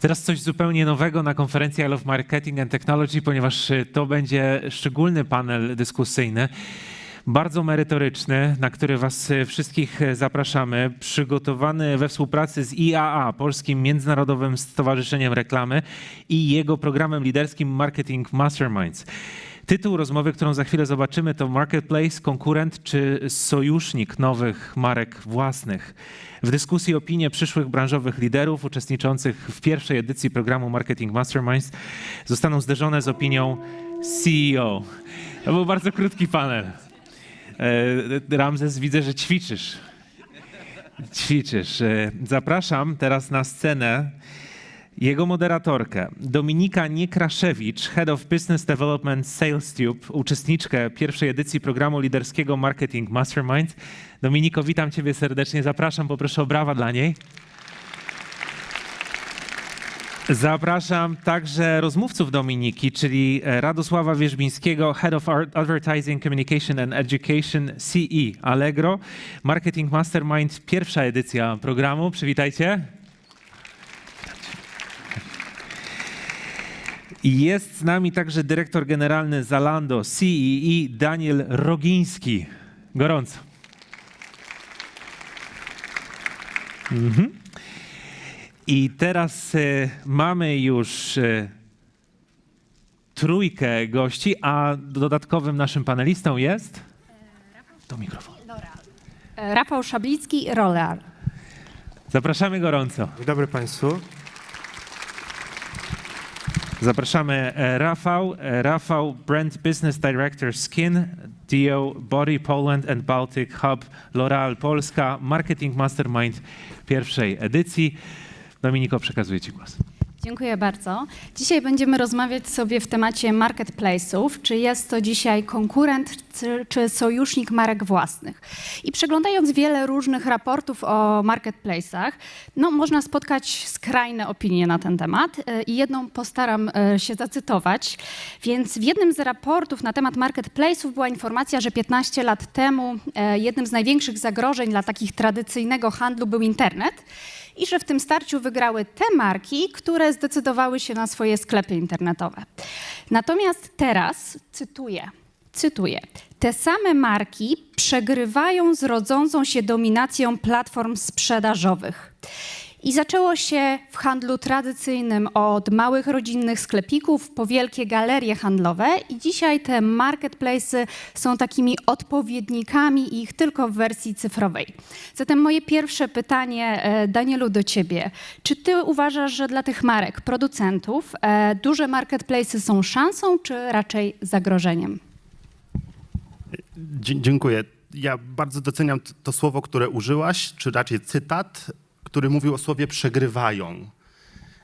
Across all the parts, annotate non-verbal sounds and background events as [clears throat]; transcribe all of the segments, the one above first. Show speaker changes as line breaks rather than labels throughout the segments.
Teraz coś zupełnie nowego na konferencji I Love Marketing and Technology, ponieważ y, to będzie szczególny panel dyskusyjny, bardzo merytoryczny, na który Was y, wszystkich y, zapraszamy, przygotowany we współpracy z IAA, Polskim Międzynarodowym Stowarzyszeniem Reklamy i jego programem liderskim Marketing Masterminds. Tytuł rozmowy, którą za chwilę zobaczymy, to Marketplace, konkurent czy sojusznik nowych marek własnych. W dyskusji opinie przyszłych branżowych liderów uczestniczących w pierwszej edycji programu Marketing Masterminds zostaną zderzone z opinią CEO. To był bardzo krótki panel. E, Ramzes, widzę, że ćwiczysz. Ćwiczysz. E, Zapraszam teraz na scenę jego moderatorkę, Dominika Niekraszewicz, Head of Business Development SalesTube, uczestniczkę pierwszej edycji programu liderskiego Marketing Mastermind. Dominiko, witam Ciebie serdecznie, zapraszam, poproszę o brawa dla niej. Zapraszam także rozmówców Dominiki, czyli e, Radosława Wierzbińskiego, Head of Art- Advertising, Communication and Education CE Allegro, Marketing Mastermind, pierwsza edycja programu. Przywitajcie. Jest z nami także dyrektor generalny Zalando CEE Daniel Rogiński. Gorąco. Mhm. I teraz e, mamy już e, trójkę gości, a dodatkowym naszym panelistą jest. Do mikrofonu.
Rafał Szablicki, Roleal.
Zapraszamy gorąco.
Dzień dobry Państwu.
Zapraszamy e, Rafał. E, Rafał, Brand Business Director Skin, Dio, Body Poland and Baltic Hub, L'Oreal Polska, Marketing Mastermind pierwszej edycji. Dominiko, przekazuję Ci głos.
Dziękuję bardzo. Dzisiaj będziemy rozmawiać sobie w temacie marketplace'ów. Czy jest to dzisiaj konkurent czy, sojusznik marek własnych? I przeglądając wiele różnych raportów o marketplace'ach, no, można spotkać skrajne opinie na ten temat e, i jedną postaram e, się zacytować. Więc w jednym z raportów na temat marketplace'ów była informacja, że 15 lat temu e, jednym z największych zagrożeń dla takich tradycyjnego handlu był internet i że w tym starciu wygrały te marki, które zdecydowały się na swoje sklepy internetowe. Natomiast teraz, cytuję, cytuję, te same marki przegrywają z rodzącą się dominacją platform sprzedażowych. I zaczęło się w handlu tradycyjnym od małych rodzinnych sklepików po wielkie galerie handlowe i dzisiaj te marketplace są takimi odpowiednikami ich tylko w wersji cyfrowej. Zatem moje pierwsze pytanie, e, Danielu, do ciebie. Czy ty uważasz, że dla tych marek, producentów, e, duże marketplace są szansą, czy raczej zagrożeniem?
Dzie- dziękuję. Ja bardzo doceniam to słowo, które użyłaś, czy raczej cytat, który mówił o słowie przegrywają.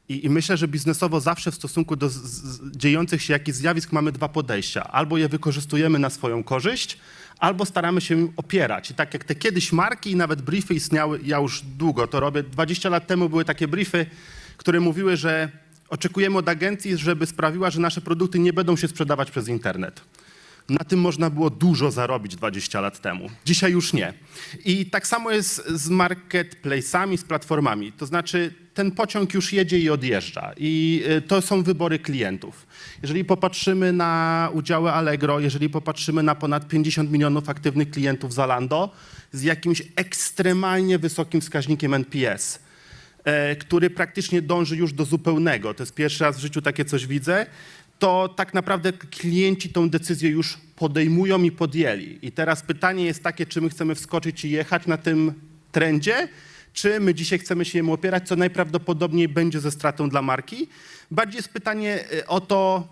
I, I myślę, że biznesowo zawsze w stosunku do z, z, dziejących się jakichś zjawisk mamy dwa podejścia. Albo je wykorzystujemy na swoją korzyść, albo staramy się im opierać. I tak jak te kiedyś marki i nawet briefy istniały, ja już długo to robię. 20 lat temu były takie briefy, które mówiły, że oczekujemy od agencji, żeby sprawiła, że nasze produkty nie będą się sprzedawać przez internet. Na tym można było dużo zarobić 20 lat temu. Dzisiaj już nie. I tak samo jest z marketplace'ami, z platformami. To znaczy, ten pociąg już jedzie i odjeżdża. I y, to są wybory klientów. Jeżeli popatrzymy na udziały Allegro, jeżeli popatrzymy na ponad 50 milionów aktywnych klientów Zalando z jakimś ekstremalnie wysokim wskaźnikiem NPS, e, który praktycznie dąży już do zupełnego. To jest pierwszy raz w życiu takie coś widzę. To tak naprawdę klienci tą decyzję już podejmują i podjęli. I teraz pytanie jest takie, czy my chcemy wskoczyć i jechać na tym trendzie, czy my dzisiaj chcemy się jemu opierać, co najprawdopodobniej będzie ze stratą dla marki. Bardziej jest pytanie e, o to,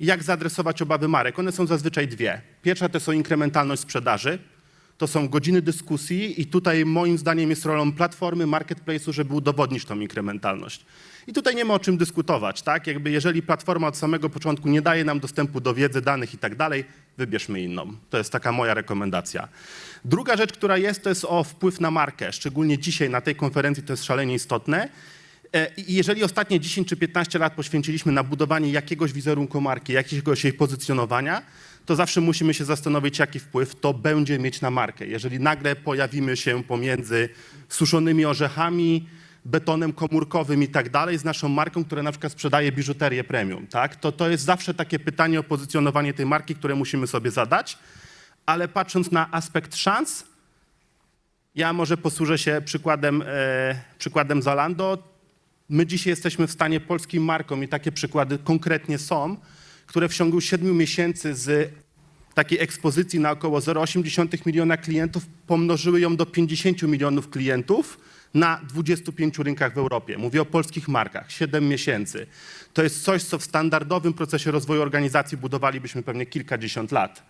jak zaadresować obawy marek. One są zazwyczaj dwie. Pierwsza to są inkrementalność sprzedaży, to są godziny dyskusji i tutaj moim zdaniem jest rolą platformy, marketplace'u, żeby udowodnić tą inkrementalność. I tutaj nie ma o czym dyskutować, tak? Jakby jeżeli platforma od samego początku nie daje nam dostępu do wiedzy, danych i tak dalej, wybierzmy inną. To jest taka moja rekomendacja. Druga rzecz, która jest, to jest o wpływ na markę. Szczególnie dzisiaj na tej konferencji to jest szalenie istotne. E, jeżeli ostatnie 10 czy 15 lat poświęciliśmy na budowanie jakiegoś wizerunku marki, jakiegoś jej pozycjonowania, to zawsze musimy się zastanowić, jaki wpływ to będzie mieć na markę. Jeżeli nagle pojawimy się pomiędzy suszonymi orzechami, betonem komórkowym i tak dalej, z naszą marką, która na przykład sprzedaje biżuterię premium. Tak? To, to jest zawsze takie pytanie o pozycjonowanie tej marki, które musimy sobie zadać. Ale patrząc na aspekt szans, ja może posłużę się przykładem, e, przykładem Zalando. My dzisiaj jesteśmy w stanie polskim markom i takie przykłady konkretnie są, które w ciągu 7 miesięcy z takiej ekspozycji na około 0,8 miliona klientów pomnożyły ją do 50 milionów klientów na 25 rynkach w Europie. Mówię o polskich markach, 7 miesięcy. To jest coś, co w standardowym procesie rozwoju organizacji budowalibyśmy pewnie kilkadziesiąt lat.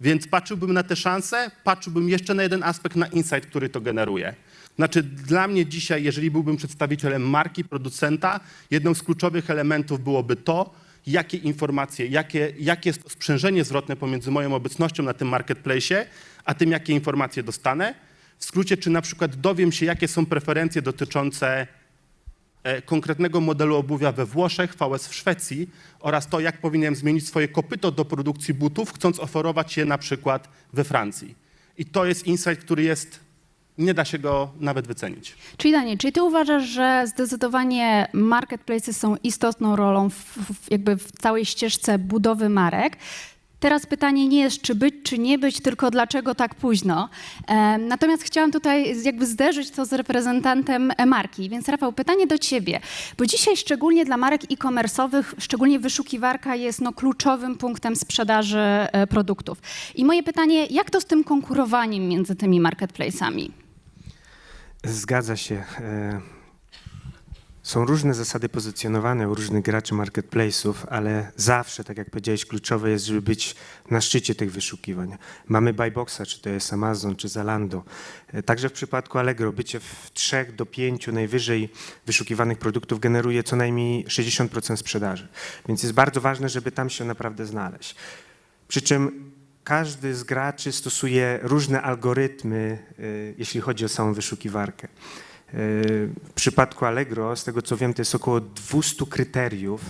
Więc patrzyłbym na te szanse, patrzyłbym jeszcze na jeden aspekt, na insight, który to generuje. Znaczy, dla mnie dzisiaj, jeżeli byłbym przedstawicielem marki, producenta, jedną z kluczowych elementów byłoby to, jakie informacje, jakie, jakie jest sprzężenie zwrotne pomiędzy moją obecnością na tym marketplace, a tym, jakie informacje dostanę. W skrócie, czy na przykład dowiem się, jakie są preferencje dotyczące e, konkretnego modelu obuwia we Włoszech, VS w Szwecji oraz to, jak powinienem zmienić swoje kopyto do produkcji butów, chcąc oferować je na przykład we Francji. I to jest insight, który jest, nie da się go nawet wycenić.
Czyli Daniel, czyli ty uważasz, że zdecydowanie marketplaces są istotną rolą w, w, jakby w całej ścieżce budowy marek. Teraz pytanie nie jest, czy być, czy nie być, tylko dlaczego tak późno. E, natomiast chciałam tutaj jakby zderzyć to z reprezentantem marki. Więc Rafał, pytanie do ciebie, bo dzisiaj szczególnie dla marek e-commerce'owych, szczególnie wyszukiwarka jest no, kluczowym punktem sprzedaży e, produktów. I moje pytanie, jak to z tym konkurowaniem między tymi marketplace'ami?
Zgadza się. E, Są różne zasady pozycjonowane u różnych graczy marketplace'ów, ale zawsze, tak jak powiedziałeś, kluczowe jest, żeby być na szczycie tych wyszukiwań. Mamy Buyboxa, czy to jest Amazon, czy Zalando. E, Także w przypadku Allegro bycie w trzech do pięciu najwyżej wyszukiwanych produktów generuje co najmniej 60% sprzedaży. Więc jest bardzo ważne, żeby tam się naprawdę znaleźć. Przy czym każdy z graczy stosuje różne algorytmy, y, jeśli chodzi o samą wyszukiwarkę. Y, W przypadku Allegro, z tego co wiem, to jest około 200 kryteriów,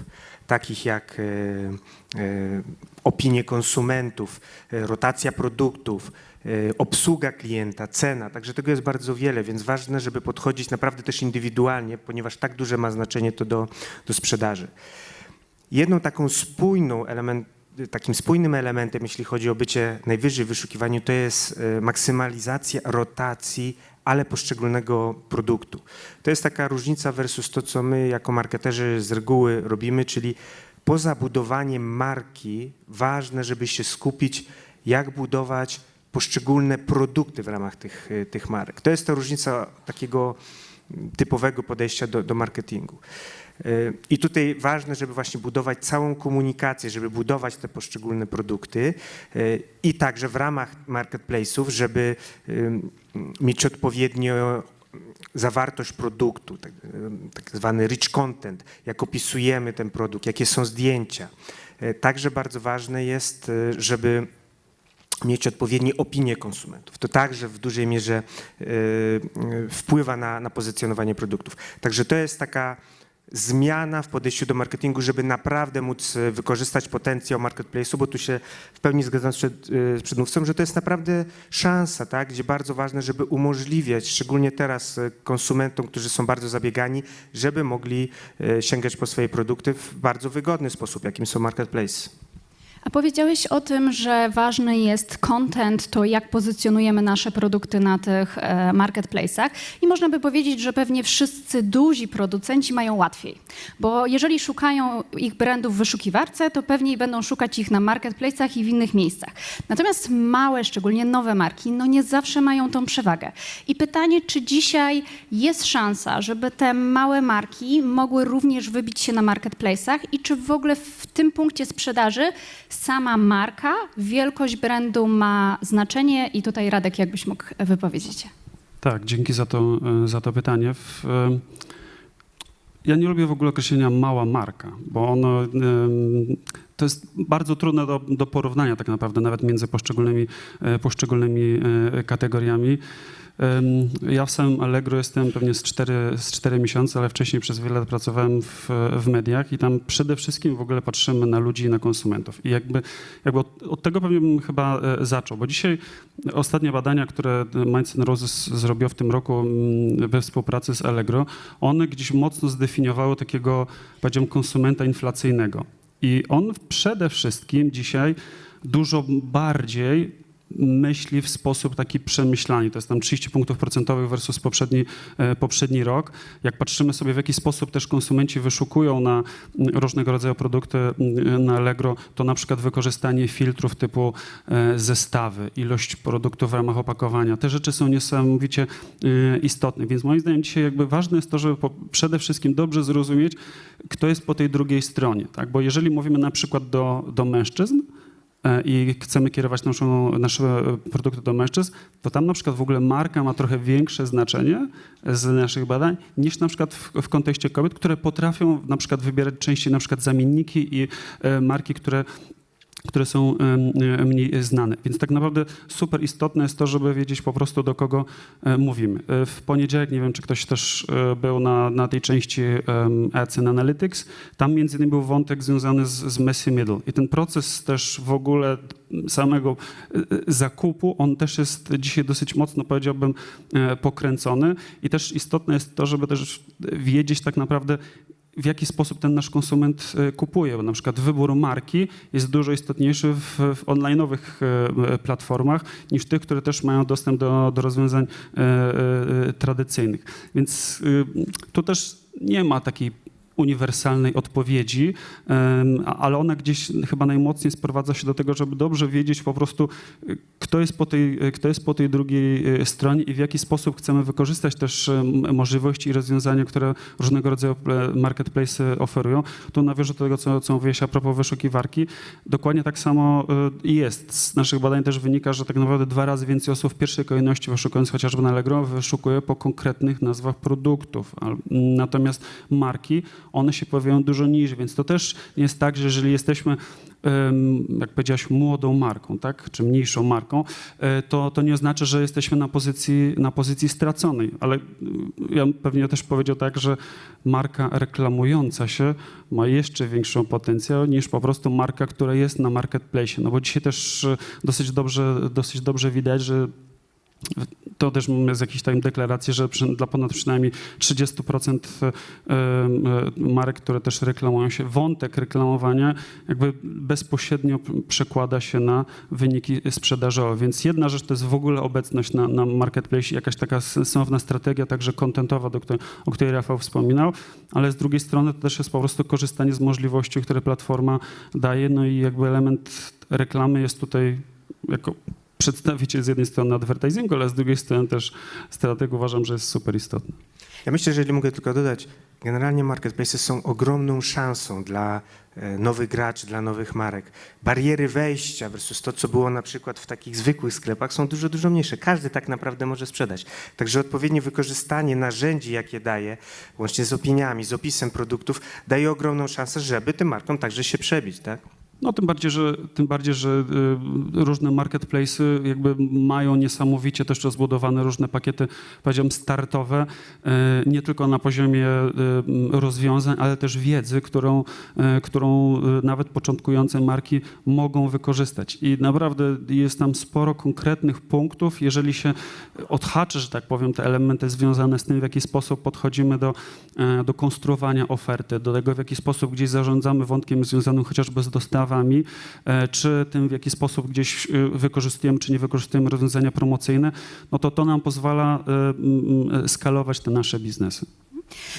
takich jak y, opinie konsumentów, rotacja produktów, obsługa klienta, cena. Także tego jest bardzo wiele, więc ważne, żeby podchodzić naprawdę też indywidualnie, ponieważ tak duże ma znaczenie to do, do sprzedaży. Jedną taką spójną element, takim spójnym elementem, jeśli chodzi o bycie najwyżej w wyszukiwaniu, to jest e, maksymalizacja rotacji, ale poszczególnego produktu. To jest taka różnica versus to, co my jako marketerzy z reguły robimy, czyli poza budowaniem marki ważne, żeby się skupić, jak budować poszczególne produkty w ramach tych, e, tych marek. To jest ta różnica takiego typowego podejścia do, do marketingu. Y, I tutaj ważne, żeby właśnie budować całą komunikację, żeby budować te poszczególne produkty y, i także w ramach marketplace'ów, żeby y, mieć odpowiednio zawartość produktu, tak, tak zwany rich content, jak opisujemy ten produkt, jakie są zdjęcia. Także bardzo ważne jest, żeby mieć odpowiednie opinie konsumentów. To także w dużej mierze y, y, wpływa na, na pozycjonowanie produktów. Także to jest taka zmiana w podejściu do marketingu, żeby naprawdę móc y, wykorzystać potencjał marketplace'u, bo tu się w pełni zgadzam z przed, z przedmówcą, że to jest naprawdę szansa, tak, gdzie bardzo ważne, żeby umożliwiać, szczególnie teraz konsumentom, którzy są bardzo zabiegani, żeby mogli sięgać po swoje produkty w bardzo wygodny sposób, jakim są marketplace.
A powiedziałeś o tym, że ważny jest content, to jak pozycjonujemy nasze produkty na tych e, marketplace'ach. I można by powiedzieć, że pewnie wszyscy duzi producenci mają łatwiej. Bo jeżeli szukają ich brandów w wyszukiwarce, to pewnie będą szukać ich na marketplace'ach i w innych miejscach. Natomiast małe, szczególnie nowe marki, no nie zawsze mają tą przewagę. I pytanie, czy dzisiaj jest szansa, żeby te małe marki mogły również wybić się na marketplace'ach i czy w ogóle w tym punkcie sprzedaży sama marka, wielkość brandu ma znaczenie i tutaj Radek jakbyś mógł wypowiedzieć.
Tak, dzięki za to, e, za to pytanie. W, e, Ja nie lubię w ogóle określenia mała marka, bo ono to jest bardzo trudne do, do porównania tak naprawdę, nawet między poszczególnymi, e, poszczególnymi e, kategoriami. Ja w samym Allegro jestem pewnie z 4, z 4 miesiące, ale wcześniej przez wiele lat pracowałem w, w mediach i tam przede wszystkim w ogóle patrzymy na ludzi i na konsumentów. I jakby, jakby od, od tego pewnie bym chyba e, zaczął, bo dzisiaj ostatnie badania, które Mainz Roses zrobiło w tym roku mm, we współpracy z Allegro, one gdzieś mocno zdefiniowały takiego, powiedziałbym, konsumenta inflacyjnego. I on przede wszystkim dzisiaj dużo bardziej myśli w sposób taki przemyślany. To jest tam 30 punktów procentowych versus poprzedni, e, poprzedni rok. Jak patrzymy sobie, w jaki sposób też konsumenci wyszukują na mm, różnego rodzaju produkty mm, na Allegro, to na przykład wykorzystanie filtrów typu e, zestawy, ilość produktów w ramach opakowania. Te rzeczy są niesamowicie e, istotne, więc moim zdaniem dzisiaj jakby ważne jest to, żeby przede wszystkim dobrze zrozumieć, kto jest po tej drugiej stronie. Tak? Bo jeżeli mówimy na przykład do, do mężczyzn, i chcemy kierować naszą, nasze produkty do mężczyzn, to tam na przykład w ogóle marka ma trochę większe znaczenie z naszych badań niż na przykład w, w kontekście kobiet, które potrafią na przykład wybierać częściej na przykład zamienniki i e, marki, które które są mniej znane. Więc tak naprawdę super istotne jest to, żeby wiedzieć po prostu do kogo e, mówimy. E, W poniedziałek, nie wiem czy ktoś też e, był na, na tej części Ads and Analytics, tam między innymi był wątek związany z, z Messi Middle i ten proces też w ogóle samego zakupu, on też jest dzisiaj dosyć mocno, powiedziałbym, pokręcony i też istotne jest to, żeby też wiedzieć tak naprawdę, w jaki sposób ten nasz konsument e, kupuje. Bo na przykład wybór marki jest dużo istotniejszy w, w online'owych e, platformach niż tych, które też mają dostęp do, do rozwiązań e, e, tradycyjnych. Więc e, tu też nie ma takiej uniwersalnej odpowiedzi, ale ona gdzieś chyba najmocniej sprowadza się do tego, żeby dobrze wiedzieć po prostu, y, kto jest po tej, y, kto jest po tej drugiej y, stronie i w jaki sposób chcemy wykorzystać też możliwości i rozwiązania, które różnego rodzaju marketplace oferują. Tu nawiążę do tego, co, co mówiłeś a propos wyszukiwarki. Dokładnie tak samo jest. Z naszych badań też wynika, że tak naprawdę dwa razy więcej osób w pierwszej kolejności wyszukując chociażby na Allegro wyszukuje po konkretnych nazwach produktów. Natomiast marki, one się pojawiają dużo niżej, więc to też jest tak, że jeżeli jesteśmy jak powiedziałaś, młodą marką, tak, czy mniejszą marką, e, to, to nie oznacza, że jesteśmy na pozycji, na pozycji straconej. Ale y, ja pewnie też powiedział tak, że marka reklamująca się ma jeszcze większą potencjał niż po prostu marka, która jest na marketplace. No bo dzisiaj też e, dosyć dobrze, dosyć dobrze widać, że to też mamy z jakiejś tam deklaracji, że dla ponad przynajmniej 30% e, e, marek, które też reklamują się, wątek reklamowania jakby bezpośrednio przekłada się na wyniki sprzedażowe. Więc jedna rzecz to jest w ogóle obecność na, na marketplace, jakaś taka sensowna strategia, także kontentowa, o której Rafał wspominał, ale z drugiej strony to też jest po prostu korzystanie z możliwości, które platforma daje, no i jakby element reklamy jest tutaj jako przedstawiciel z jednej strony advertisingu, ale z drugiej strony też strateg uważam, że jest super istotny.
Ja myślę, że jeżeli mogę tylko dodać, generalnie marketplaces są ogromną szansą dla e, nowych graczy, dla nowych marek. Bariery wejścia versus to, co było na przykład w takich zwykłych sklepach, są dużo, dużo mniejsze. Każdy tak naprawdę może sprzedać. Także odpowiednie wykorzystanie narzędzi, jakie daje, łącznie z opiniami, z opisem produktów, daje ogromną szansę, żeby tym markom także się przebić. Tak?
No tym bardziej, że, tym bardziej, że y, różne marketplace'y jakby mają niesamowicie też rozbudowane różne pakiety, powiedziałbym, startowe, y, nie tylko na poziomie y, rozwiązań, ale też wiedzy, którą, którą nawet początkujące marki mogą wykorzystać. I naprawdę jest tam sporo konkretnych punktów, jeżeli się odhaczy, że tak powiem, te elementy związane z tym, w jaki sposób podchodzimy do, do konstruowania oferty, do tego, w jaki sposób gdzieś zarządzamy wątkiem związanym chociażby z dostawami, e, czy tym, w jaki sposób gdzieś e, wykorzystujemy, czy nie wykorzystujemy rozwiązania promocyjne, no to to nam pozwala e, skalować te nasze biznesy.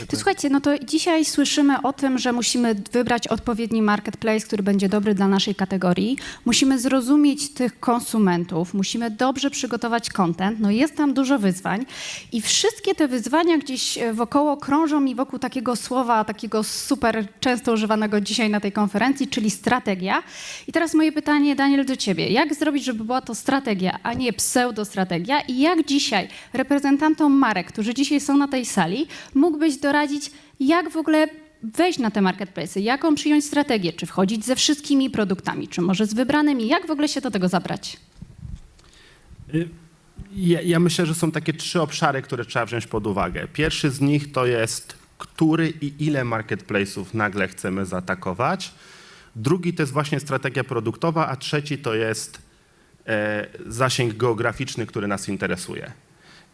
To słuchajcie, no to dzisiaj słyszymy o tym, że musimy wybrać odpowiedni marketplace, który będzie dobry dla naszej kategorii. Musimy zrozumieć tych konsumentów, musimy dobrze przygotować content. No jest tam dużo wyzwań i wszystkie te wyzwania gdzieś e, wokoło krążą mi wokół takiego słowa, takiego super często używanego dzisiaj na tej konferencji, czyli strategia. I teraz moje pytanie, Daniel, do ciebie. Jak zrobić, żeby była to strategia, a nie pseudostrategia i jak dzisiaj reprezentantom marek, którzy dzisiaj są na tej sali, mógłbyś doradzić, jak w ogóle wejść na te marketplace? Jaką przyjąć strategię? Czy wchodzić ze wszystkimi produktami, czy może z wybranymi? Jak w ogóle się do tego zabrać?
Ja, ja myślę, że są takie trzy obszary, które trzeba wziąć pod uwagę. Pierwszy z nich to jest, który i ile marketplace'ów nagle chcemy zaatakować. Drugi to jest właśnie strategia produktowa, a trzeci to jest e, zasięg geograficzny, który nas interesuje.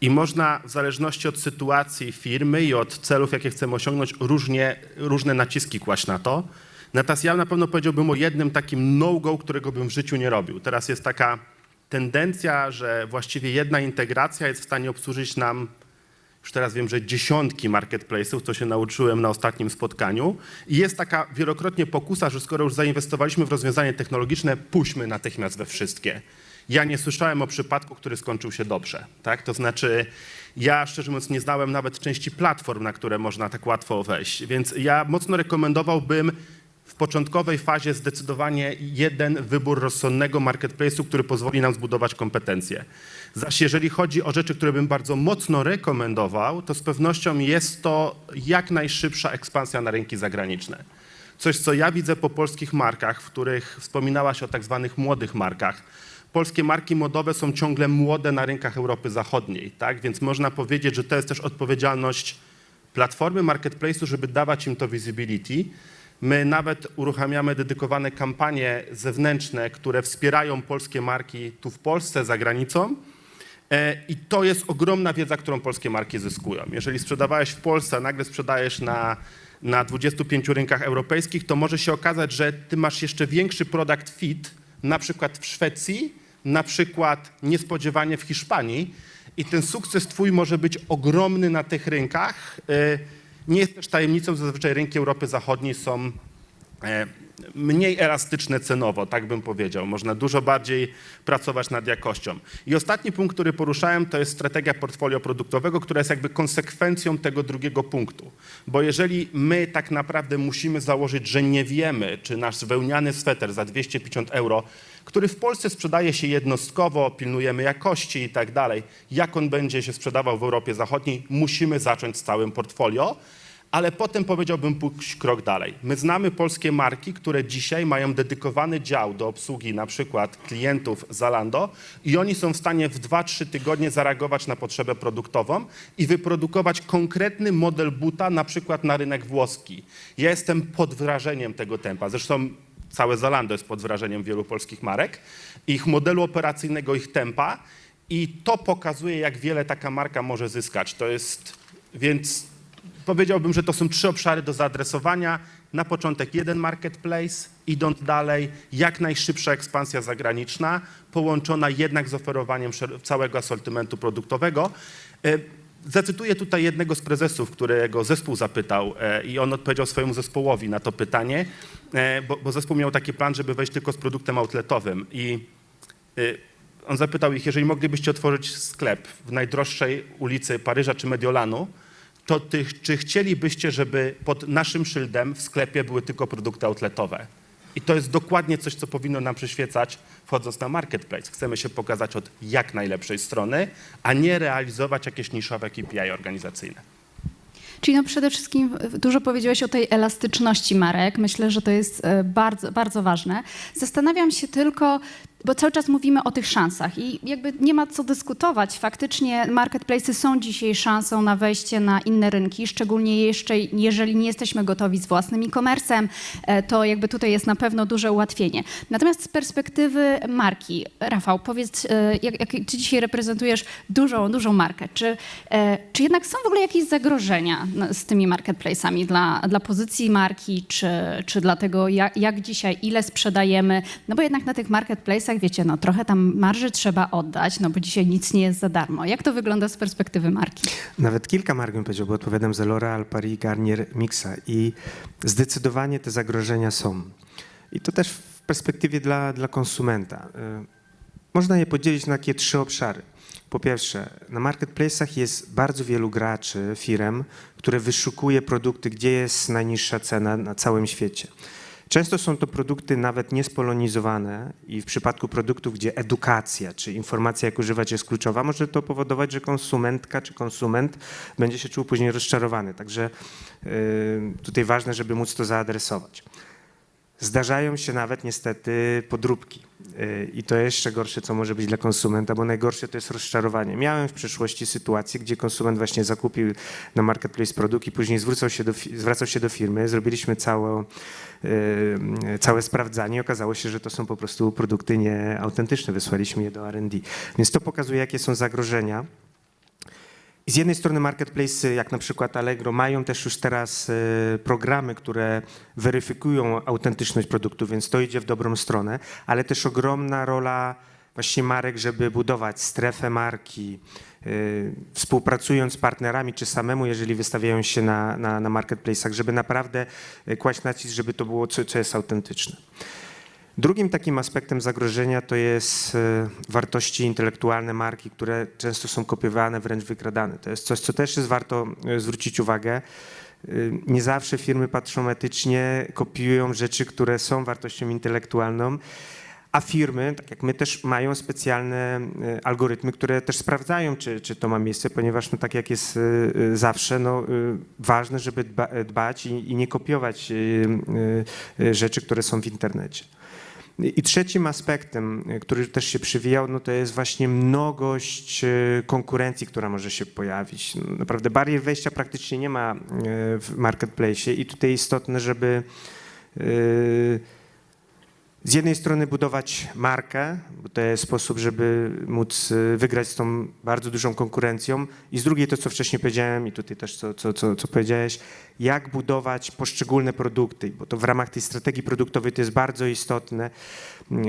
I można w zależności od sytuacji firmy i od celów, jakie chcemy osiągnąć, różnie, różne naciski kłaść na to. Natomiast ja na pewno powiedziałbym o jednym takim no-go, którego bym w życiu nie robił. Teraz jest taka tendencja, że właściwie jedna integracja jest w stanie obsłużyć nam, już teraz wiem, że dziesiątki marketplace'ów, to się nauczyłem na ostatnim spotkaniu. I jest taka wielokrotnie pokusa, że skoro już zainwestowaliśmy w rozwiązanie technologiczne, puśćmy natychmiast we wszystkie. Ja nie słyszałem o przypadku, który skończył się dobrze. Tak? To znaczy, ja szczerze mówiąc nie znałem nawet części platform, na które można tak łatwo wejść. Więc ja mocno rekomendowałbym w początkowej fazie zdecydowanie jeden wybór rozsądnego marketplace'u, który pozwoli nam zbudować kompetencje. Zaś jeżeli chodzi o rzeczy, które bym bardzo mocno rekomendował, to z pewnością jest to jak najszybsza ekspansja na rynki zagraniczne. Coś, co ja widzę po polskich markach, w których wspominałaś o tak zwanych młodych markach. Polskie marki modowe są ciągle młode na rynkach Europy Zachodniej, tak? Więc można powiedzieć, że to jest też odpowiedzialność platformy marketplace'u, żeby dawać im to visibility. My nawet uruchamiamy dedykowane kampanie zewnętrzne, które wspierają polskie marki tu w Polsce, za granicą. E, I to jest ogromna wiedza, którą polskie marki zyskują. Jeżeli sprzedawałeś w Polsce, a nagle sprzedajesz na, na 25 rynkach europejskich, to może się okazać, że ty masz jeszcze większy product fit, na przykład w Szwecji, na przykład niespodziewanie w Hiszpanii i ten sukces twój może być ogromny na tych rynkach. E, Nie jest też tajemnicą, że zazwyczaj rynki Europy Zachodniej są e, mniej elastyczne cenowo, tak bym powiedział. Można dużo bardziej pracować nad jakością. I ostatni punkt, który poruszałem, to jest strategia portfolio produktowego, która jest jakby konsekwencją tego drugiego punktu. Bo jeżeli my tak naprawdę musimy założyć, że nie wiemy, czy nasz wełniany sweter za 250 euro, który w Polsce sprzedaje się jednostkowo, pilnujemy jakości i tak dalej, jak on będzie się sprzedawał w Europie Zachodniej, musimy zacząć z całym portfolio. Ale potem powiedziałbym pójść krok dalej. My znamy polskie marki, które dzisiaj mają dedykowany dział do obsługi na przykład klientów Zalando i oni są w stanie w 2-3 tygodnie zareagować na potrzebę produktową i wyprodukować konkretny model buta na przykład na rynek włoski. Ja jestem pod wrażeniem tego tempa. Zresztą całe Zalando jest pod wrażeniem wielu polskich marek, ich modelu operacyjnego, ich tempa i to pokazuje, jak wiele taka marka może zyskać. To jest, więc powiedziałbym, że to są trzy obszary do zaadresowania. Na początek jeden marketplace, idąc dalej, jak najszybsza ekspansja zagraniczna, połączona jednak z oferowaniem całego asortymentu produktowego. E, Zacytuję tutaj jednego z prezesów, którego zespół zapytał e, i on odpowiedział swojemu zespołowi na to pytanie, e, bo, bo zespół miał taki plan, żeby wejść tylko z produktem outletowym i y, on zapytał ich, jeżeli moglibyście otworzyć sklep w najdroższej ulicy Paryża czy Mediolanu, to ty, czy chcielibyście, żeby pod naszym szyldem w sklepie były tylko produkty outletowe? I to jest dokładnie coś, co powinno nam przyświecać, wchodząc na marketplace. Chcemy się pokazać od jak najlepszej strony, a nie realizować jakieś niszowe KPI organizacyjne.
Czyli no przede wszystkim dużo powiedziałeś o tej elastyczności marek. Myślę, że to jest e, bardzo, bardzo ważne. Zastanawiam się tylko, bo cały czas mówimy o tych szansach i jakby nie ma co dyskutować. Faktycznie marketplacy są dzisiaj szansą na wejście na inne rynki, szczególnie jeszcze jeżeli nie jesteśmy gotowi z własnym e-commerce'em, e, to jakby tutaj jest na pewno duże ułatwienie. Natomiast z perspektywy marki, Rafał, powiedz, e, jak, jak ty dzisiaj reprezentujesz dużą, dużą markę, czy, e, czy jednak są w ogóle jakieś zagrożenia z tymi marketplace'ami dla, dla pozycji marki, czy, czy dla tego, jak, jak dzisiaj, ile sprzedajemy? No bo jednak na tych marketplace'ach, wiecie, no trochę tam marży trzeba oddać, no bo dzisiaj nic nie jest za darmo. Jak to wygląda z perspektywy marki?
Nawet kilka mark bym powiedział, bo odpowiadam za L'Oreal, Paris, Garnier, Mixa i zdecydowanie te zagrożenia są. I to też w perspektywie dla, dla konsumenta. Y, Można je podzielić na takie trzy obszary. Po pierwsze, na marketplace'ach jest bardzo wielu graczy, firm, które wyszukuje produkty, gdzie jest najniższa cena na całym świecie. Często są to produkty nawet niespolonizowane i w przypadku produktów, gdzie edukacja czy informacja, jak używać jest kluczowa, może to powodować, że konsumentka czy konsument będzie się czuł później rozczarowany. Także y, tutaj ważne, żeby móc to zaadresować. Zdarzają się nawet niestety podróbki. Y, I to jeszcze gorsze, co może być dla konsumenta, bo najgorsze to jest rozczarowanie. Miałem w przeszłości sytuację, gdzie konsument właśnie zakupił na marketplace produkt i później zwrócał się do, zwracał się do firmy, zrobiliśmy całe, y, całe sprawdzanie i okazało się, że to są po prostu produkty nieautentyczne. Wysłaliśmy je do R&D. Więc to pokazuje, jakie są zagrożenia. Z jednej strony marketplace, jak na przykład Allegro, mają też już teraz e, programy, które weryfikują autentyczność produktu, więc to idzie w dobrą stronę, ale też ogromna rola właśnie marek, żeby budować strefę marki, e, współpracując z partnerami, czy samemu, jeżeli wystawiają się na, na, na marketplace'ach, żeby naprawdę e, kłaść nacisk, żeby to było co, co jest autentyczne. Drugim takim aspektem zagrożenia to jest e, wartości intelektualne marki, które często są kopiowane, wręcz wykradane. To jest coś, co też jest warto e, zwrócić uwagę. E, Nie zawsze firmy patrzą etycznie, kopiują rzeczy, które są wartością intelektualną, a firmy, tak jak my, też mają specjalne algorytmy, które też sprawdzają, czy, czy to ma miejsce, ponieważ no, tak jak jest zawsze, no, ważne, żeby dba, dbać i, i nie kopiować rzeczy, które są w internecie. I trzecim aspektem, y, który też się przywijał, no to jest właśnie mnogość y, konkurencji, która może się pojawić. Naprawdę barier wejścia praktycznie nie ma y, w marketplace i tutaj istotne, żeby z jednej strony budować markę, bo to jest sposób, żeby móc y, wygrać z tą bardzo dużą konkurencją i z drugiej to, co wcześniej powiedziałem i tutaj też co, co, co, co powiedziałeś, jak budować poszczególne produkty, bo to w ramach tej strategii produktowej to jest bardzo istotne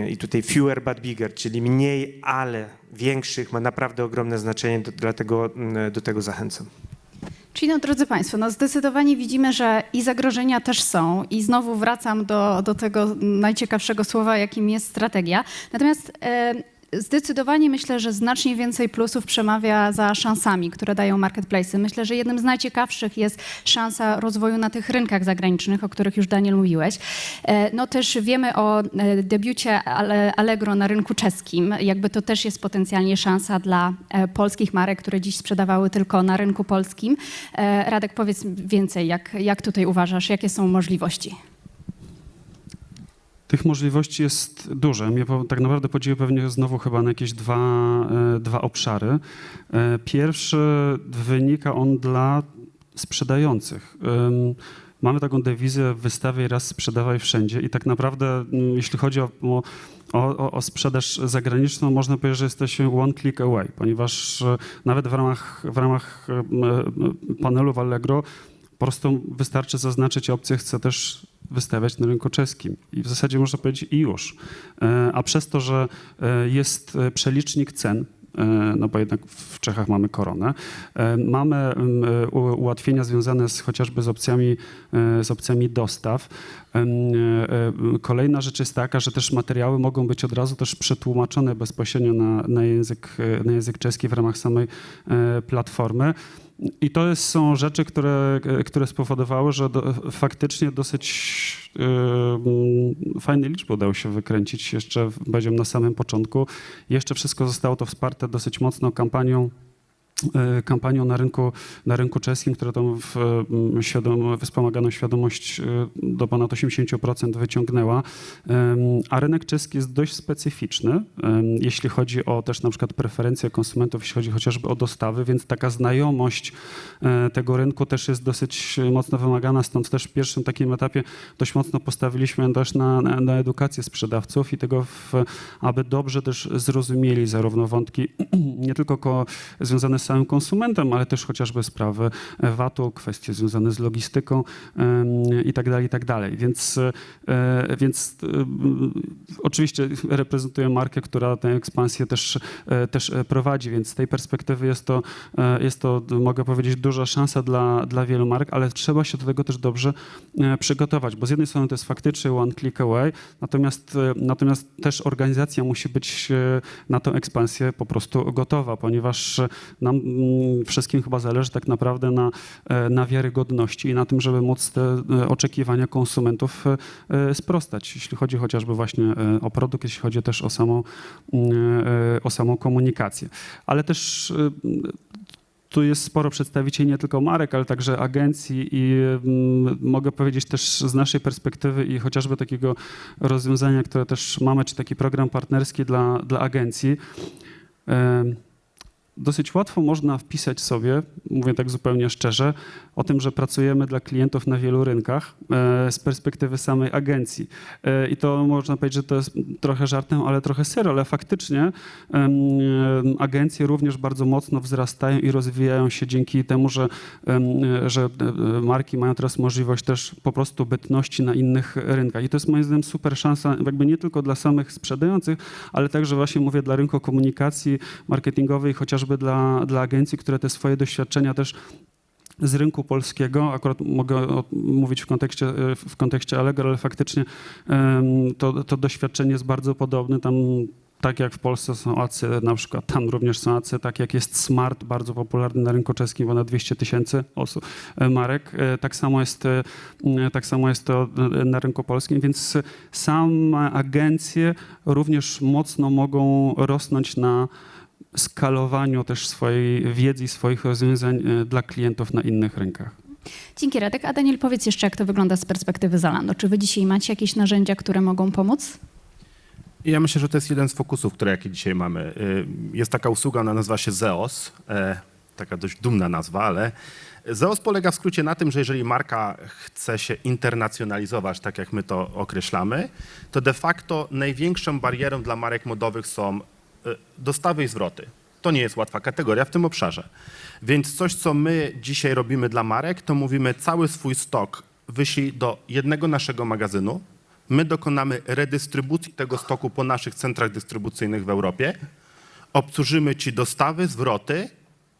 i tutaj fewer but bigger, czyli mniej, ale większych ma naprawdę ogromne znaczenie, dlatego mm, do tego zachęcam.
Czyli no, drodzy Państwo, no zdecydowanie widzimy, że i zagrożenia też są i znowu wracam do, do tego najciekawszego słowa, jakim jest strategia. Natomiast e, zdecydowanie myślę, że znacznie więcej plusów przemawia za szansami, które dają marketplace'y. Myślę, że jednym z najciekawszych jest szansa rozwoju na tych rynkach zagranicznych, o których już Daniel mówiłeś. E, no też wiemy o e, debiucie Allegro na rynku czeskim. Jakby to też jest potencjalnie szansa dla e, polskich marek, które dziś sprzedawały tylko na rynku polskim. Radek, powiedz więcej, jak, jak tutaj uważasz, jakie są możliwości?
Tych możliwości jest dużo. Mnie tak naprawdę podzielę pewnie znowu chyba na jakieś dwa, e, dwa obszary. E, Pierwszy wynika on dla sprzedających. Mamy taką dewizę wystawiaj raz, sprzedawaj wszędzie i tak naprawdę mm, jeśli chodzi o, o, o, sprzedaż zagraniczną, można powiedzieć, że jesteśmy one click away, ponieważ e, nawet w ramach, w ramach panelu w Allegro po prostu wystarczy zaznaczyć opcję, chcę też wystawiać na rynku czeskim. I w zasadzie można powiedzieć i już. E, A przez to, że e, jest e, przelicznik cen, no bo jednak w Czechach mamy koronę, mamy ułatwienia związane z chociażby z opcjami, z opcjami dostaw. Kolejna rzecz jest taka, że też materiały mogą być od razu też przetłumaczone bezpośrednio na, na, język, na język czeski w ramach samej platformy. I to jest, są rzeczy, które, które spowodowały, że do, faktycznie dosyć yy, fajne liczby udało się wykręcić jeszcze, powiedziałem, na samym początku. Jeszcze wszystko zostało to wsparte dosyć mocno kampanią kampanią na rynku, na rynku czeskim, która tą w, mm, świadom, wspomaganą świadomość yy, do ponad 80% wyciągnęła. A rynek czeski jest dość specyficzny, jeśli chodzi o też na przykład preferencje konsumentów, jeśli chodzi chociażby o dostawy, więc taka znajomość e, tego rynku też jest dosyć mocno wymagana, stąd też w pierwszym takim etapie dość mocno postawiliśmy też na, na, edukację sprzedawców i tego, w, aby dobrze też zrozumieli zarówno wątki [clears throat] nie tylko ko, związane z samym konsumentem, ale też chociażby sprawy e, VAT-u, kwestie związane z logistyką em, i tak tak. Więc, e, więc e, oczywiście reprezentuję markę, która tę ekspansję też, też prowadzi, więc z tej perspektywy jest to, jest to, mogę powiedzieć, duża szansa dla, dla wielu marek, ale trzeba się do tego też dobrze przygotować, bo z jednej strony to jest faktycznie one click away, natomiast, natomiast też organizacja musi być na tę ekspansję po prostu gotowa, ponieważ e, mm, wszystkim chyba zależy tak naprawdę na, e, na wiarygodności i na tym, żeby móc te e, oczekiwania konsumentów e, sprostać, jeśli chodzi chociażby właśnie o produkt, jeśli chodzi też o samą, mm, o samą komunikację. Ale też tu jest sporo przedstawicieli nie tylko marek, ale także agencji i mm, mogę powiedzieć też z naszej perspektywy i chociażby takiego rozwiązania, które też mamy, czy taki program partnerski dla, dla agencji. Dosyć łatwo można wpisać sobie, mówię tak zupełnie szczerze, o tym, że pracujemy dla klientów na wielu rynkach e, z perspektywy samej agencji. E, I to można powiedzieć, że to jest trochę żartem, ale trochę serio, ale faktycznie agencje również bardzo mocno wzrastają i rozwijają się dzięki temu, że, że e, marki mają teraz możliwość też po prostu bytności na innych rynkach. I to jest moim zdaniem super szansa, jakby nie tylko dla samych sprzedających, ale także właśnie mówię dla rynku komunikacji marketingowej, chociażby dla, dla agencji, które te swoje doświadczenia też z rynku polskiego, akurat mogę mówić w kontekście, w kontekście Allegro, ale faktycznie to, to doświadczenie jest bardzo podobne. Tam tak jak w Polsce są ACY, na przykład tam również są ACY, tak jak jest Smart, bardzo popularny na rynku czeskim, ponad 200 tysięcy osób, e, marek. E, Tak samo jest, e, tak samo jest to na rynku polskim, więc same agencje również mocno mogą rosnąć na skalowaniu też swojej wiedzy i swoich rozwiązań e, dla klientów na innych rynkach.
Dzięki Radek. A Daniel, powiedz jeszcze, jak to wygląda z perspektywy Zalando. Czy wy dzisiaj macie jakieś narzędzia, które mogą pomóc?
Ja myślę, że to jest jeden z fokusów, które jakie dzisiaj mamy. Y, Jest taka usługa, ona nazywa się Zeos, e, taka dość dumna nazwa, ale Zeos polega w skrócie na tym, że jeżeli marka chce się internacjonalizować, tak jak my to określamy, to de facto największą barierą dla marek modowych są dostawy i zwroty. To nie jest łatwa kategoria w tym obszarze. Więc coś, co my dzisiaj robimy dla marek, to mówimy cały swój stok wyślij do jednego naszego magazynu, My dokonamy redystrybucji tego stoku po naszych centrach dystrybucyjnych w Europie. Obsłużymy ci dostawy, zwroty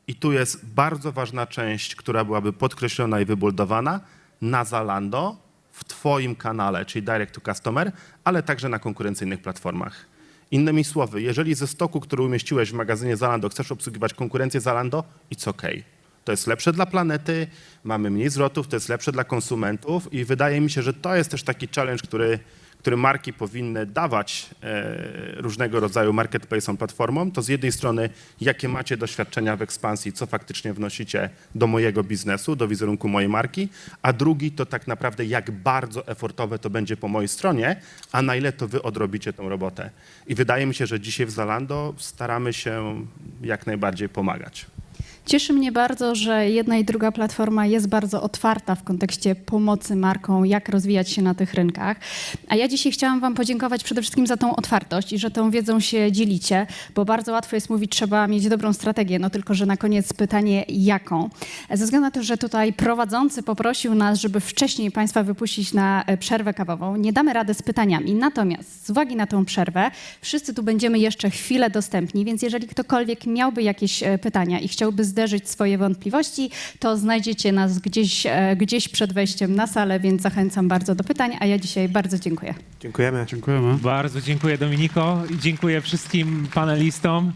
i tu jest bardzo ważna część, która byłaby podkreślona i wybuldowana na Zalando, w twoim kanale, czyli direct to customer, ale także na konkurencyjnych platformach. Innymi słowy, jeżeli ze stoku, który umieściłeś w magazynie Zalando, chcesz obsługiwać konkurencję Zalando, it's okay. To jest lepsze dla planety, mamy mniej zwrotów, to jest lepsze dla konsumentów i wydaje mi się, że to jest też taki challenge, który, który marki powinny dawać e, różnego rodzaju marketplace'om, platformom. To z jednej strony, jakie macie doświadczenia w ekspansji, co faktycznie wnosicie do mojego biznesu, do wizerunku mojej marki, a drugi to tak naprawdę, jak bardzo efortowe to będzie po mojej stronie, a na ile to wy odrobicie tą robotę. I wydaje mi się, że dzisiaj w Zalando staramy się jak najbardziej pomagać.
Cieszy mnie bardzo, że jedna i druga platforma jest bardzo otwarta w kontekście pomocy markom, jak rozwijać się na tych rynkach. A ja dzisiaj chciałam Wam podziękować przede wszystkim za tą otwartość i że tą wiedzą się dzielicie, bo bardzo łatwo jest mówić, trzeba mieć dobrą strategię, no tylko, że na koniec pytanie, jaką. Ze względu na to, że tutaj prowadzący poprosił nas, żeby wcześniej Państwa wypuścić na e, przerwę kawową, nie damy rady z pytaniami. Natomiast z uwagi na tą przerwę, wszyscy tu będziemy jeszcze chwilę dostępni, więc jeżeli ktokolwiek miałby jakieś e, pytania i chciałby zderzyć swoje wątpliwości, to znajdziecie nas gdzieś, e, gdzieś przed wejściem na salę, więc zachęcam bardzo do pytań, a ja dzisiaj bardzo dziękuję.
Dziękujemy.
Dziękujemy.
Bardzo dziękuję Dominiko i dziękuję wszystkim panelistom.